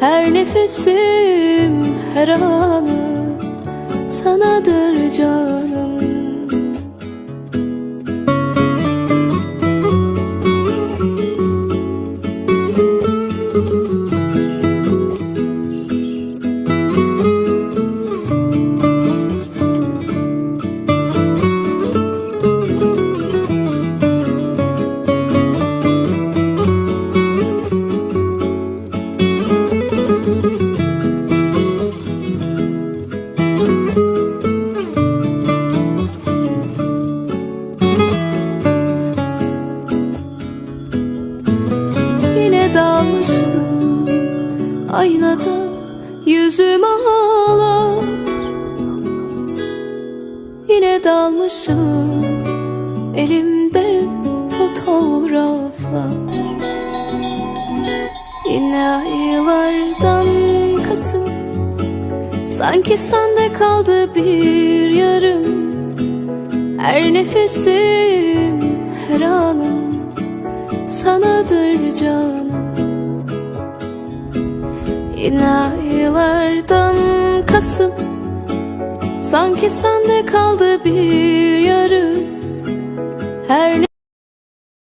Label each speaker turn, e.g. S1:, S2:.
S1: Her nefesim, her anım Sanadır canım Aynada yüzüm ağlar. Yine dalmışım Elimde fotoğraflar. Yine aylardan Kasım Sanki sende kaldı bir yarım. Her nefesim, her anım sanadır canım Yine aylardan Kasım Sanki sende kaldı bir yarım Her